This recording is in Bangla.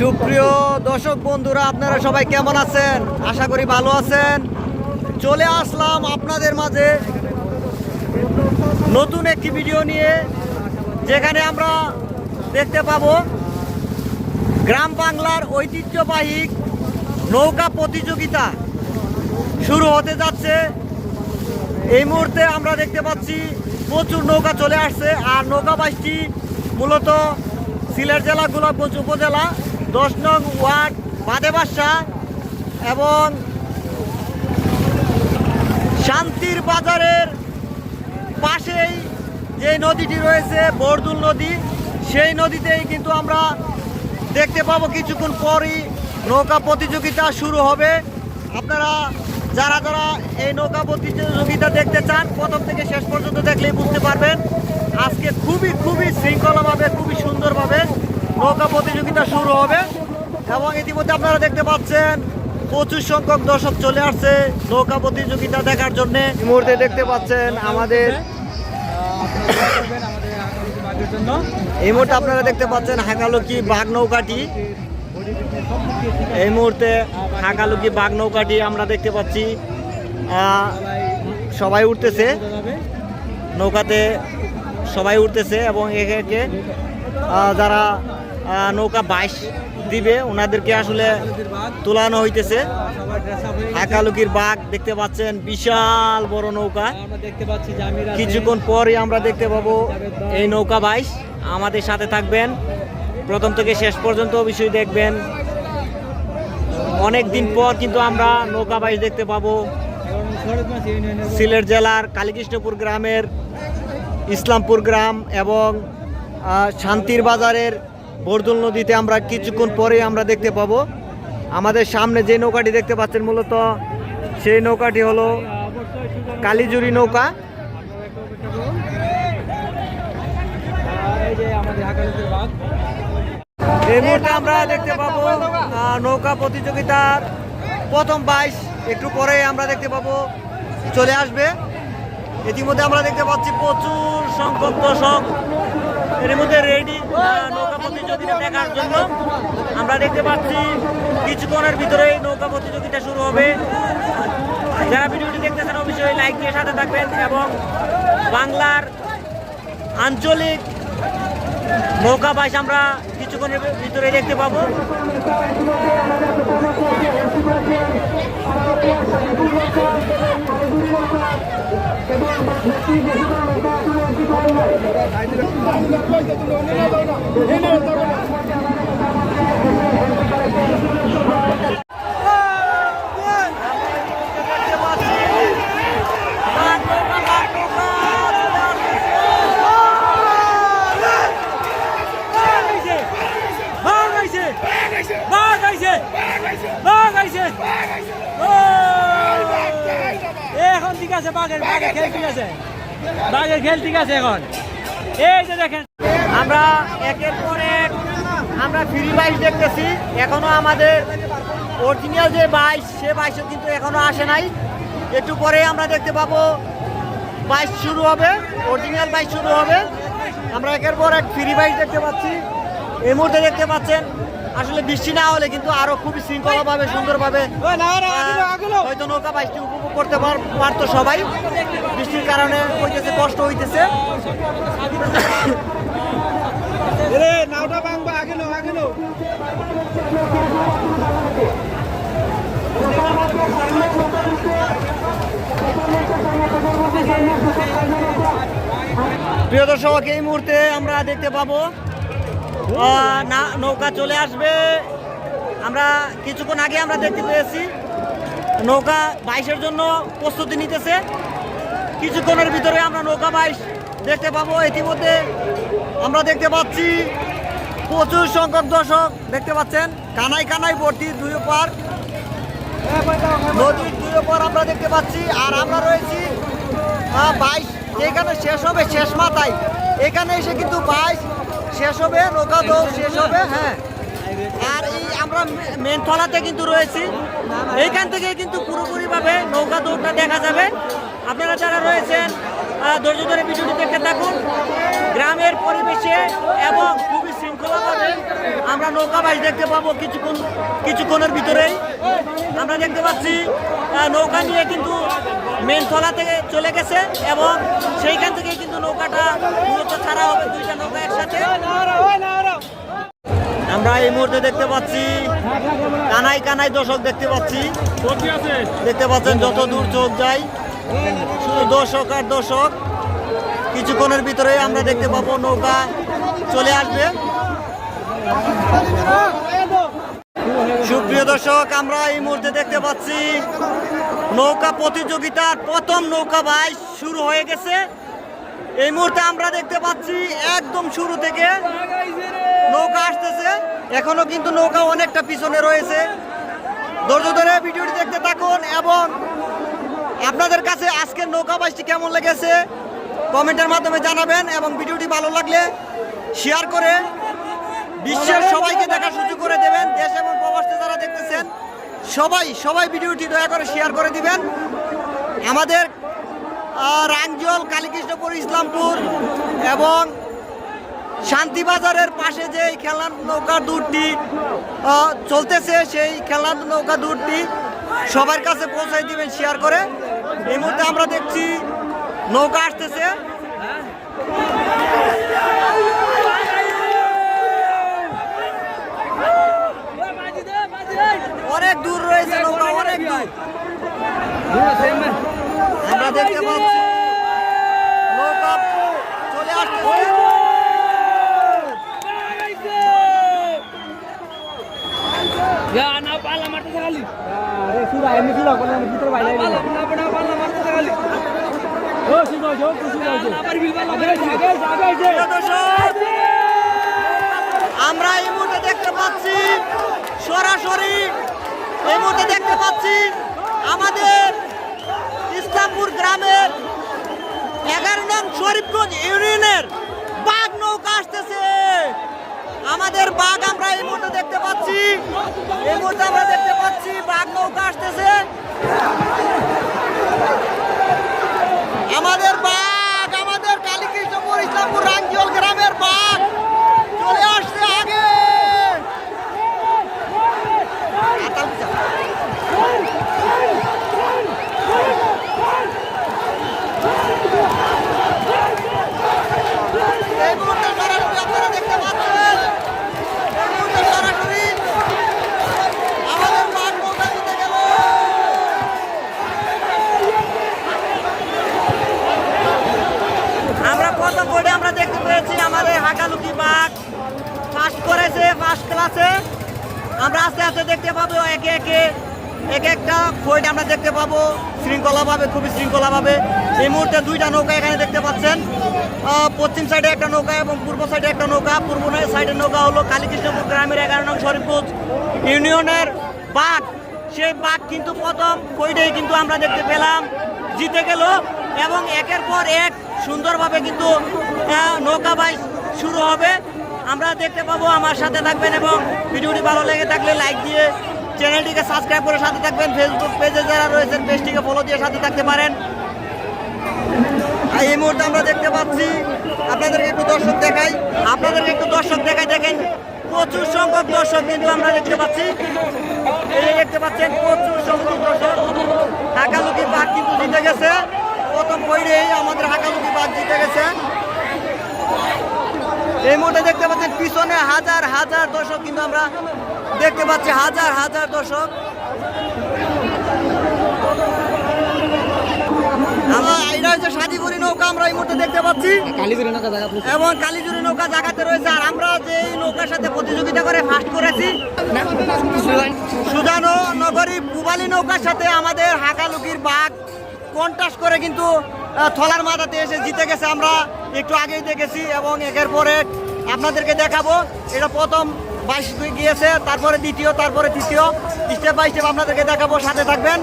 সুপ্রিয় দর্শক বন্ধুরা, আপনারা সবাই কেমন আছেন? আশা করি ভালো আছেন। চলে আসলাম আপনাদের মাঝে নতুন একটি ভিডিও নিয়ে, যেখানে আমরা দেখতে পাবো গ্রাম বাংলার ঐতিহ্যবাহী নৌকা প্রতিযোগিতা শুরু হতে যাচ্ছে। এই মুহূর্তে আমরা দেখতে পাচ্ছি, প্রচুর নৌকা চলে আসছে। আর নৌকা বাইশটি মূলত সিলেট জেলা, গোলাপগঞ্জ উপজেলা। দশ নং ওয়ার্ড বাদে বাসা এবং শান্তির বাজারের পাশেই যে নদীটি রয়েছে, বরদুল নদী, সেই নদীতেই কিন্তু আমরা দেখতে পাবো কিছুক্ষণ পরই নৌকা প্রতিযোগিতা শুরু হবে। আপনারা যারা যারা এই নৌকা প্রতিযোগিতা দেখতে চান, প্রথম থেকে শেষ পর্যন্ত দেখলেই বুঝতে পারবেন, আজকে খুবই খুবই শৃঙ্খলাভাবে, খুবই সুন্দরভাবে নৌকা প্রতিযোগিতা শুরু হবে এবং ইতিমধ্যে আপনারা দেখতে পাচ্ছেন প্রচুর সংখ্যক দর্শক চলে আসছে নৌকা প্রতিযোগিতা দেখার জন্য। এই মুহূর্তে দেখতে পাচ্ছেন আমাদের এই মুহূর্তে আপনারা দেখতে পাচ্ছেন হাঁকালুকি বাঘ নৌকাটি। এই মুহূর্তে হাঁকালুকি বাঘ নৌকাটি আমরা দেখতে পাচ্ছি আহ, সবাই উঠতেছে। নৌকাতে সবাই উঠতেছে এবং একে একে যারা নৌকা বাইশ দিবে, ওনাদেরকে আসলে তোলানো হইতেছে। হাঁকালুকির বাঘ দেখতে পাচ্ছেন, বিশাল বড় নৌকা। কিছুক্ষণ পরই আমরা দেখতে পাবো এই নৌকা বাইশ। আমাদের সাথে থাকবেন। প্রথম থেকে শেষ পর্যন্ত অবশ্যই দেখবেন। অনেক দিন পর কিন্তু আমরা নৌকা বাইশ দেখতে পাবো। সিলেট জেলার কালীকৃষ্ণপুর গ্রামের ইসলামপুর গ্রাম এবং শান্তির বাজারের বরদুল নদীতে আমরা কিছুক্ষণ পরে আমরা দেখতে পাবো। আমাদের সামনে যে নৌকাটি দেখতে পাচ্ছেন মূলত, সেই নৌকাটি হলো কালীজুরি নৌকা। এই মুহূর্তে আমরা দেখতে পাবো নৌকা প্রতিযোগিতার প্রথম বাইশ। একটু পরে আমরা দেখতে পাবো, চলে আসবে। ইতিমধ্যে আমরা দেখতে পাচ্ছি প্রচুর সংখ্যক দর্শক এর মধ্যে রেডি নৌকা প্রতিযোগিতা দেখার জন্য। আমরা দেখতে পাচ্ছি কিছুক্ষণের ভিতরেই নৌকা প্রতিযোগিতা শুরু হবে। যারা ভিডিওটি দেখতেছেন, অবশ্যই লাইক দিয়ে সাথে থাকবেন এবং বাংলার আঞ্চলিক নৌকা বাইস আমরা কিছুক্ষণের ভিতরে দেখতে পাবো। দেখতে পাচ্ছি বাঘ নৌকা, বাঘ নৌকা, বাঘ আইছে বাঘ আইছে বাঘ আইছে ও! এ, এখন ঠিক আছে, বাঘের বাঘের খেল ঠিক আছে। বাঘের খেল ঠিক আছে এখন। এই যে দেখেন, আমরা একের পর এক, আমরা ফ্রি বাইশ দেখতেছি। এখনও আমাদের অরিজিনাল যে বাইশ, সে বাইশও কিন্তু এখনও আসে নাই। একটু পরে আমরা দেখতে পাবো বাইশ শুরু হবে অরিজিনাল বাইশ শুরু হবে। আমরা একের পর এক ফ্রি বাইশ দেখতে পাচ্ছি। এই মুহূর্তে দেখতে পাচ্ছেন আসলে বৃষ্টি না হলে কিন্তু আরও খুবই শৃঙ্খলাভাবে সুন্দরভাবে হয়তো নৌকা বাইশটি উপভোগ করতে পার- পারতো সবাই। বৃষ্টির কারণে হইতেছে কষ্ট হইতেছে। নাওটা আগে আগে প্রিয় দর্শক এই মুহূর্তে আমরা দেখতে পাবো না, নৌকা চলে আসবে। আমরা কিছুক্ষণ আগে আমরা দেখতে পেয়েছি, নৌকা বাইশের জন্য প্রস্তুতি নিতেছে। কিছুক্ষণের ভিতরে আমরা নৌকা বাইশ দেখতে পাবো। ইতিমধ্যে আমরা দেখতে পাচ্ছি প্রচুর সংখ্যক দর্শক দেখতে পাচ্ছেন। কানাই কানাই ভর্তি দুই পার নদীর দুই পার আমরা দেখতে পাচ্ছি। আর আমরা রয়েছি বাইশ। যেখানে শেষ হবে, শেষ মাথায়। এখানে এসে কিন্তু বাইশ শেষ হবে, নৌকা দৌড় শেষ হবে হ্যাঁ। আর এই আমরা মেন তলাতে কিন্তু রয়েছি। এইখান থেকে কিন্তু পুরোপুরিভাবে নৌকা দৌড়টা দেখা যাবে। আপনারা যারা রয়েছেন ধৈর্য ধরে ভিডিওটি দেখতে থাকুন। গ্রামের পরিবেশে এবং খুবই শৃঙ্খলাভাবে আমরা নৌকা বাইশ দেখতে পাবো কিছুক্ষণ কিছুক্ষণের ভিতরেই। আমরা দেখতে পাচ্ছি নৌকা নিয়ে কিন্তু মেন তলা থেকে চলে গেছে এবং সেইখান থেকে কিন্তু নৌকাটা মূলত ছাড়া হবে, দুইটা নৌকা একসাথে। আমরা এই মুহূর্তে দেখতে পাচ্ছি, কানাই কানাই দর্শক দেখতে পাচ্ছি। দেখতে পাচ্ছেন যত দূর চোখ যায়, শুধু দর্শক আর দর্শক। কিছুক্ষণের ভিতরে আমরা দেখতে পাবো নৌকা চলে আসবে। সুপ্রিয় দর্শক, আমরা এই মুহূর্তে দেখতে পাচ্ছি নৌকা প্রতিযোগিতার প্রথম নৌকা বাইশ শুরু হয়ে গেছে। এই মুহূর্তে আমরা দেখতে পাচ্ছি একদম শুরু থেকে নৌকা আসতেছে। এখনও কিন্তু নৌকা অনেকটা পিছনে রয়েছে। ধৈর্য ধরে ভিডিওটি দেখতে থাকুন এবং আপনাদের কাছে আজকের নৌকা বাইশটি কেমন লেগেছে কমেন্টের মাধ্যমে জানাবেন এবং ভিডিওটি ভালো লাগলে শেয়ার করে বিশ্বের সবাইকে দেখার সুযোগ করে দেবেন। দেশ এবং প্রবাসে যারা দেখতেছেন সবাই সবাই ভিডিওটি দয়া করে শেয়ার করে দিবেন। আমাদের রাংজল কালীকৃষ্ণপুর, ইসলামপুর এবং শান্তিবাজারের পাশে যে খেলার নৌকা দূরটি চলতেছে, সেই খেলার নৌকা দূরটি সবার কাছে পৌঁছাই দিবেন শেয়ার করে। এই মুহূর্তে আমরা দেখছি নৌকা আসতেছে। রয়েছে নৌকা অনেক আমরা দেখতে পাচ্ছি নৌকা চলে আসতেছে আরে সুরা এমনি সুরা করলে ভিতরে বাইরে পালা পালা পালা মারতে খালি। ও সুরা যাও সুরা যাও আগে আগে আগে আমরা এই মুহূর্তে দেখতে পাচ্ছি সরাসরি এই মুহূর্তে দেখতে পাচ্ছি আমাদের ইসলামপুর গ্রামের এগারো নং শরীফগঞ্জ ইউনিয়নের বাঘ নৌকা আসতেছে। আমাদের বাঘ আমরা এই মুহূর্তে দেখতে পাচ্ছি। এই মুহূর্তে আমরা দেখতে পাচ্ছি বাঘ নৌকা আসতেছে আমাদের বাঘ আমাদের কালীকৃষ্ণপুর ইসলামপুর রাঞ্জল গ্রামের বাঘ চলে আসছে আগে এই মুহূর্তে সরাসরি আপনারা দেখতে পাচ্ছেন এই মুহূর্তে সরাসরি আমাদের বাঘ নৌকা জিতে গেল আমরা প্রথম বোর্ডে আমরা দেখতে পেয়েছি আমাদের হাকালুকি বাঘ ফার্স্ট করেছে ফার্স্ট ক্লাসে আস্তে দেখতে পাবো একে একে। এক একটা ফোর্ড আমরা দেখতে পাবো। শৃঙ্খলাভাবে, খুবই শৃঙ্খলাভাবে। এই মুহূর্তে দুইটা নৌকা এখানে দেখতে পাচ্ছেন। পশ্চিম সাইডে একটা নৌকা এবং পূর্ব সাইডে একটা নৌকা। পূর্ব সাইডের নৌকা হলো কালীকৃষ্ণপুর গ্রামের এগারো নং শরীফপুর ইউনিয়নের বাঘ। সেই বাঘ কিন্তু প্রথম ফইডেই কিন্তু আমরা দেখতে পেলাম। জিতে গেল এবং একের পর এক সুন্দরভাবে কিন্তু নৌকা বাইচ শুরু হবে। আমরা দেখতে পাবো, আমার সাথে থাকবেন এবং ভিডিওটি ভালো লেগে থাকলে লাইক দিয়ে চ্যানেলটিকে সাবস্ক্রাইব করে সাথে থাকবেন। ফেসবুক পেজে যারা রয়েছেন পেজটিকে ফলো দিয়ে সাথে থাকতে পারেন। এই মুহূর্তে আমরা দেখতে পাচ্ছি, আপনাদেরকে একটু দর্শক দেখাই। আপনাদেরকে একটু দর্শক দেখাই, দেখেন, প্রচুর সংখ্যক দর্শক কিন্তু আমরা দেখতে পাচ্ছি। এই দেখতে পাচ্ছেন, প্রচুর সংখ্যক দর্শক। হাকালুকি বাঘ কিন্তু জিতে গেছে। প্রথম পইরেই আমাদের হাকালুকি বাঘ জিতে গেছে। এই মুহূর্তে দেখতে পাচ্ছেন পিছনে হাজার হাজার দর্শক কিন্তু আমরা দেখতে পাচ্ছি হাজার হাজার দর্শক। এটা হচ্ছে নৌকা আমরা এই মুহূর্তে দেখতে পাচ্ছি। এবং কালীজুরি নৌকা জায়গাতে রয়েছে আর আমরা যে এই নৌকার সাথে প্রতিযোগিতা করে ফার্স্ট করেছি সুজানো নগরী পুবালি নৌকার সাথে আমাদের হাকালুকির বাঘ কন্টাস্ট করে কিন্তু থলার মাথাতে এসে জিতে গেছে আমরা। একটু আগেই দেখেছি এবং একের পরে আপনাদেরকে দেখাবো। এটা প্রথম বাইশ গিয়েছে, তারপরে দ্বিতীয়, তারপরে তৃতীয়। স্টেপ বাই স্টেপ আপনাদেরকে দেখাবো, সাথে থাকবেন।